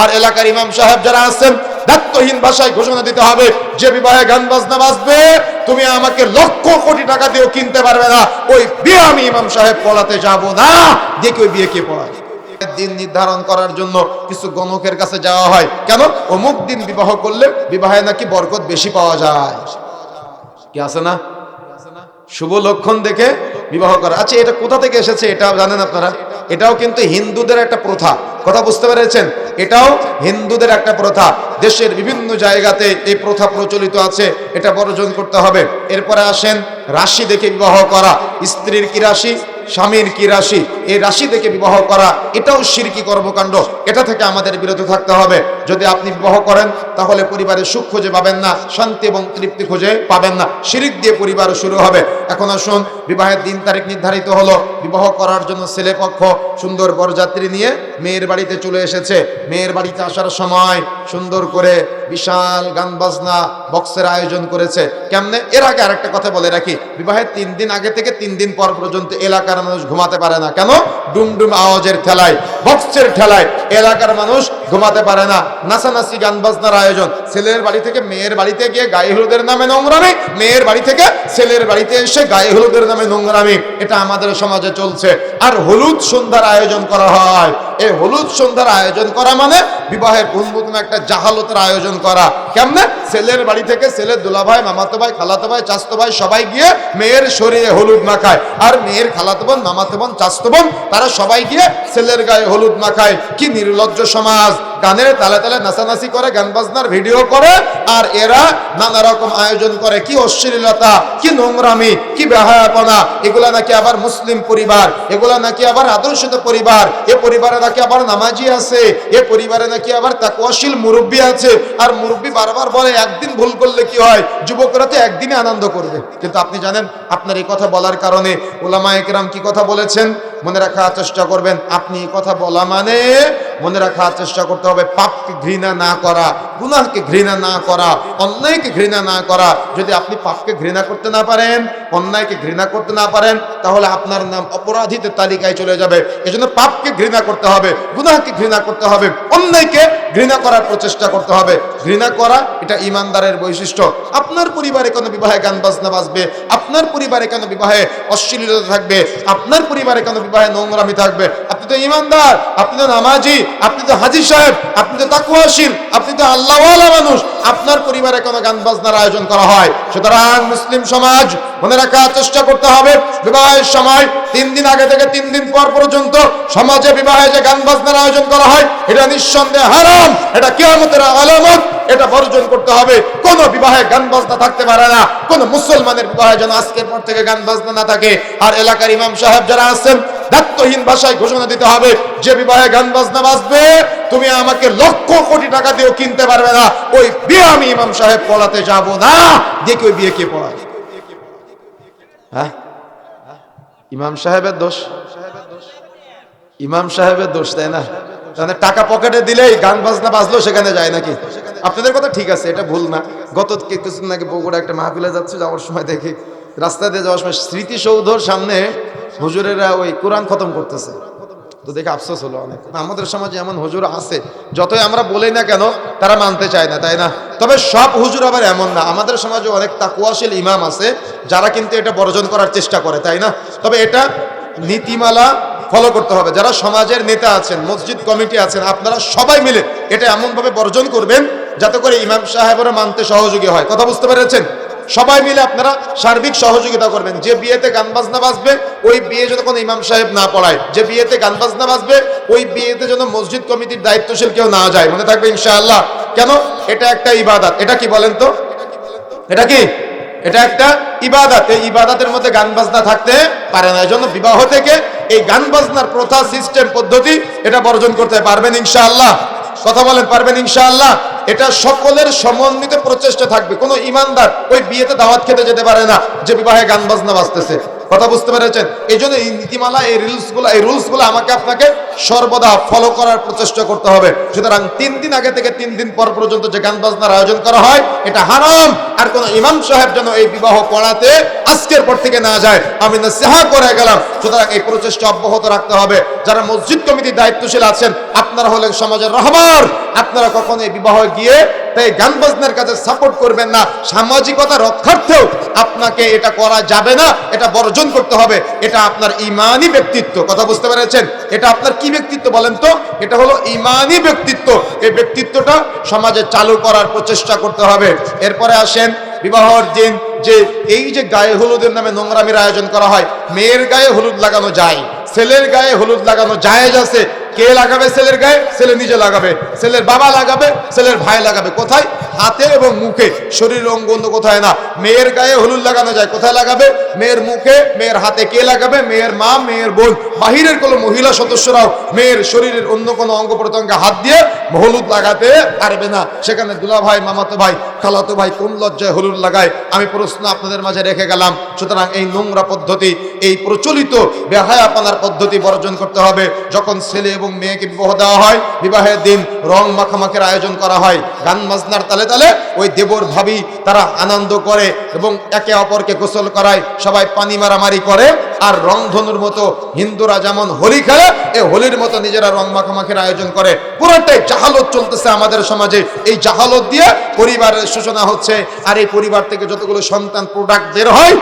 আর এলাকার ইমাম সাহেব যারা আছেন, দায়িত্বহীন ভাষায় ঘোষণা দিতে হবে, যে বিবাহে গান বাজনা বাজবে, তুমি আমাকে লক্ষ কোটি টাকা দিয়েও কিনতে পারবে না। ওই বিয়ে আমি ইমাম সাহেব পড়াতে যাব না। দেখি ওই বিয়ে কে পড়ায়। দিন নির্ধারণ করার জন্য কিছু গণকের কাছে যাওয়া হয়। কেন? অমুক দিন বিবাহ করলে বিবাহে নাকি বরকত বেশি পাওয়া যায়। কি আছে না? শুভ লক্ষণ দেখে বিবাহ করা। আচ্ছা এটা কোথা থেকে এসেছে? এটা জানেন আপনারা? এটাও কিন্তু হিন্দুদের একটা প্রথা। কথা বুঝতে পেরেছেন? এটাও হিন্দুদের একটা প্রথা। দেশের বিভিন্ন জায়গাতে এই প্রথা প্রচলিত আছে, এটা বর্জন করতে হবে। এরপরে আসেন রাশি দেখে বিবাহ করা। স্ত্রীর কি রাশি? স্বামীর কি রাশি? এই রাশি থেকে বিবাহ করা, এটাও শিরকি কর্মকাণ্ড। এটা থেকে আমাদের বিরত থাকতে হবে। যদি আপনি বিবাহ করেন, তাহলে পরিবারের সুখ খুঁজে পাবেন না, শান্তি এবং তৃপ্তি খুঁজে পাবেন না। শিরিক দিয়ে পরিবার শুরু হবে। এখন আসুন, বিবাহের দিন তারিখ নির্ধারিত হলো। বিবাহ করার জন্য ছেলে পক্ষ, সুন্দর বরযাত্রী নিয়ে মেয়ের বাড়িতে চলে এসেছে। মেয়ের বাড়িতে আসার সময় সুন্দর করে বিশাল গান বাজনা বক্সের আয়োজন করেছে। কেমনে? এর আগে আরেকটা কথা বলে রাখি। বিবাহের তিন দিন আগে থেকে তিন দিন পর পর্যন্ত এলাকার মানুষ ঘুমাতে পারে না। কেন? ডুমডুম আওয়াজের ঠেলায় বক্সের ঠেলায় এলাকার মানুষ ঘুমাতে পারে না। নাচানাচি গান বাজনার আয়োজন। ছেলের বাড়ি থেকে মেয়ের বাড়িতে গিয়ে গায়ে হলুদের নামে নোংরামি। মেয়ের বাড়ি থেকে ছেলের বাড়িতে এসে গায়ে হলুদের নামে নোংরামি। এটা আমাদের সমাজে চলছে। আর হলুদ সন্ধ্যার আয়োজন করা হয়। এই হলুদ সন্ধ্যার আয়োজন করা মানে বিবাহের অন্যতম একটা জাহালতের আয়োজন করা। কেমনে? ছেলের বাড়ি থেকে ছেলের দুলাভাই, মামাতো ভাই, খালাতো ভাই চাস্তো ভাই সবাই গিয়ে মেয়ের শরীরে হলুদ মাখায়। আর মেয়ের খালাতো বোন, মামাতো বোন চাস্তো বোন, তারা সবাই গিয়ে ছেলের গায়ে হলুদ মাখায় কি নির্লজ্জ সমাজ। গানের তালে তালে নাচানাচি করে, গান বাজনার ভিডিও করে, আর এরা নানা রকম আয়োজন করে। কি অশ্লীলতা, কি নোংরামি, কি বেহায়াপনা, এগুলা নাকি আবার মুসলিম পরিবার, এগুলা নাকি আবার আদর্শিত পরিবার, এ পরিবারে নাকি আবার নামাজি আছে, এ পরিবারে নাকি আবার তাকওয়াশীল মুরব্বী আছে, আর মুরব্বী বারবার বলে, একদিন ভুল করলে কি হয়? যুবকরা তো একদিনে আনন্দ করবে। কিন্তু আপনি জানেন, আপনার এই কথা বলার কারণে ওলামা একরাম কি কথা বলেছেন? মনে রাখার চেষ্টা করবেন, আপনি এই কথা বলা মানে মনে রাখার চেষ্টা করতে হবে, পাপকে ঘৃণা না করা, গুনাহকে ঘৃণা না করা, অন্যায়কে ঘৃণা না করা। যদি আপনি পাপকে ঘৃণা করতে না পারেন, অন্যায়কে ঘৃণা করতে না পারেন, তাহলে আপনার নাম অপরাধীদের তালিকায় চলে যাবে। এজন্য পাপকে ঘৃণা করতে হবে, গুনাহকে ঘৃণা করতে হবে, অন্যায়কে ঘৃণা করার প্রচেষ্টা করতে হবে। ঘৃণা করা এটা ইমানদারের বৈশিষ্ট্য। আপনার পরিবারে কোনো বিবাহে গান বাজনা বাজবে, আপনার পরিবারে কেন বিবাহে অশ্লীলতা থাকবে, আপনার পরিবারে কেন বিবাহে নোংরামি থাকবে। আপনি তো ইমানদার, আপনি তো নামাজি, আপনি তো হাজি সাহেব, আপনি তো তাকুয়াশীল আপনি তো আল্লাহওয়ালা মানুষ আপনার পরিবারে কোনো গান বাজনার আয়োজন করা হয়। সুতরাং মুসলিম সমাজ মনে রাখার চেষ্টা করতে হবে। বিবাহের সময় তিন দিন আগে থেকে তিন দিন পর পর্যন্ত সমাজে বিবাহে যে গান বাজনার আয়োজন করা হয়, এটা নিঃসন্দেহে হারাম। এটা কিয়ামতের আলামত। এটা বর্জন করতে হবে। কোন বিবাহে গান বাজনা থাকতে পারে না। কোন মুসলমানের বিবাহে যেন আজকের পর থেকে গান বাজনা না থাকে। আর এলাকার ইমাম সাহেব যারা আছেন দায়িত্বহীন ভাষায় ঘোষণা দিতে হবে, যে বিবাহে গান বাজনা বাজবে, তুমি আমাকে লক্ষ কোটি টাকা দিয়েও কিনতে পারবে না। ওই বিয়ে আমি ইমাম সাহেব পড়াতে যাব না। দেখি ওই বিয়ে কে পড়ায়। হ্যাঁ? ইমাম সাহেবের দোষ? ইমাম সাহেবের দোষ, তাই না? তাহলে টাকা পকেটে দিলেই গান বাজনা বাজলো, সেখানে যায় নাকি? আপনাদের কথা ঠিক আছে, এটা ভুল না। গত কিছুদিন আগে বগুড়া একটা মাহফিলে যাচ্ছে, যাওয়ার সময় দেখি রাস্তা দিয়ে যাওয়ার সময় স্মৃতিসৌধর সামনে হুজুরেরা ওই কোরআন খতম করতেছে। তো দেখে আফসোস হলো অনেক। আমাদের সমাজে এমন হুজুর আছে, যতই আমরা বলি না কেন, তারা মানতে চায় না, তাই না? তবে সব হুজুর আবার এমন না। আমাদের সমাজে অনেক তাকুয়াশীল ইমাম আছে, যারা কিন্তু এটা বর্জন করার চেষ্টা করে, তাই না? তবে এটা নীতিমালা ফলো করতে হবে। যারা সমাজের নেতা আছেন, মসজিদ কমিটি আছেন, আপনারা সবাই মিলে এটা এমনভাবে বর্জন করবেন, যাতে করে ইমাম সাহেবরা মানতে সহযোগী হয়। কথা বুঝতে পেরেছেন? সবাই মিলে আপনারা সার্বিক সহযোগিতা করবেন। যে বিয়েতে গান বাজনা বাজবে, ওই বিয়ে যেন কোনো ইমাম সাহেব না পড়ায়। যে বিয়েতে গান বাজনা বাজবে, ওই বিয়েতে যেন মসজিদ কমিটির দায়িত্বশীল কেউ না যায়। মনে থাকবে ইনশাআল্লাহ। কেন? এটা একটা ইবাদত। এটা কি বলেন তো? এটা কি? এটা একটা ইবাদত। এই ইবাদতের মধ্যে গান বাজনা থাকতে পারে না। এই জন্য বিবাহ থেকে এই গান বাজনার প্রথা, সিস্টেম, পদ্ধতি, এটা বর্জন করতে পারবেন ইনশাআল্লাহ। কথা বলেন, পারবেন ইনশাআল্লাহ? এটা সকলের সমন্বিত প্রচেষ্টা থাকবে। কোনো ইমানদার ওই বিয়েতে দাওয়াত খেতে যেতে পারে না, যে বিবাহে গান বাজনা বাজতেছে। কথা বুঝতে পেরেছেন? এই জন্য এই নীতিমালা, এই রুলসগুলো এই রুলসগুলো আমাকে আপনাকে সর্বদা ফলো করার প্রচেষ্টা করতে হবে। সুতরাং তিন দিন আগে থেকে তিন দিন পর পর্যন্ত যে গান বাজনার আয়োজন করা হয়, এটা হারাম। আর কোন ইমাম সাহেব যেন এই বিবাহ পড়াতে আজকের পর থেকে না যায়, আমি না সেহা করে গেলাম। সুতরাং এই প্রচেষ্টা অব্যাহত রাখতে হবে। যারা মসজিদ কমিটির দায়িত্বশীল আছেন আপনারা হলেন সমাজের রহমান আপনারা কখনো এই বিবাহ গিয়ে তাই গান বাজনার কাছে সাপোর্ট করবেন না। সামাজিকতা রক্ষার্থেও আপনাকে এটা করা যাবে না, এটা বর্জন করতে হবে। এটা আপনার ইমানি ব্যক্তিত্ব। কথা বুঝতে পেরেছেন? এটা আপনার কি ব্যক্তিত্ব বলেন তো? এটা হলো ইমানি ব্যক্তিত্ব। এই ব্যক্তিত্বটা সমাজে চালু করার প্রচেষ্টা করতে হবে। এরপরে আসেন বিবাহর দিন, যে এই যে গায়ে হলুদের নামে নোংরামির আয়োজন করা হয়, মেয়ের গায়ে হলুদ লাগানো যায়, ছেলের গায়ে হলুদ লাগানো জায়েজ আছে কে লাগাবে ছেলের গায়ে? ছেলে নিজে লাগাবে। ছেলের বাবা লাগাবে, ছেলের ভাই লাগাবে। কোথায়? হাতে এবং মুখে। শরীর অঙ্গ অন্য কোথায় না? মেয়ের গায়ে হলুদ লাগানো যায়। কোথায় লাগাবে? মেয়ের মুখে। মেয়ের হাতে কে লাগাবে? মেয়ের মা, মেয়ের বোন। বাহিরের কোনো মহিলা সদস্যরাও মেয়ের শরীরের অন্য কোনো অঙ্গ প্রত্যঙ্গে হাত দিয়ে হলুদ লাগাতে পারবে না। সেখানে দুলা ভাই মামাতো ভাই, খালাতো ভাই কোন লজ্জায় হলুদ লাগায়? আমি প্রশ্ন আপনাদের মাঝে রেখে গেলাম। সুতরাং এই নোংরা পদ্ধতি, এই প্রচলিত বেহায়াপনার পদ্ধতি বর্জন করতে হবে। যখন ছেলে এবং মেয়েকে বিবাহ দেওয়া হয়। বিবাহের দিন রং মাখামাখির আয়োজন করা হয়। গান বাজনার তালে তালে ওই দেবর ভাবি তারা আনন্দ করে এবং একে অপরকে গোসল করায়। সবাই পানি মারামারি করে আর রংধনুর মতো হিন্দুরা যেমন হোলি খেলে এই হোলির মতো নিজেরা রং মাখামাখির আয়োজন করে। পুরোটাই জাহালত চলতেছে আমাদের সমাজে। এই জাহালত দিয়ে পরিবারের সূচনা হচ্ছে। আর এই পরিবার থেকে যতগুলো সন্তান প্রোডাক্ট বের হয়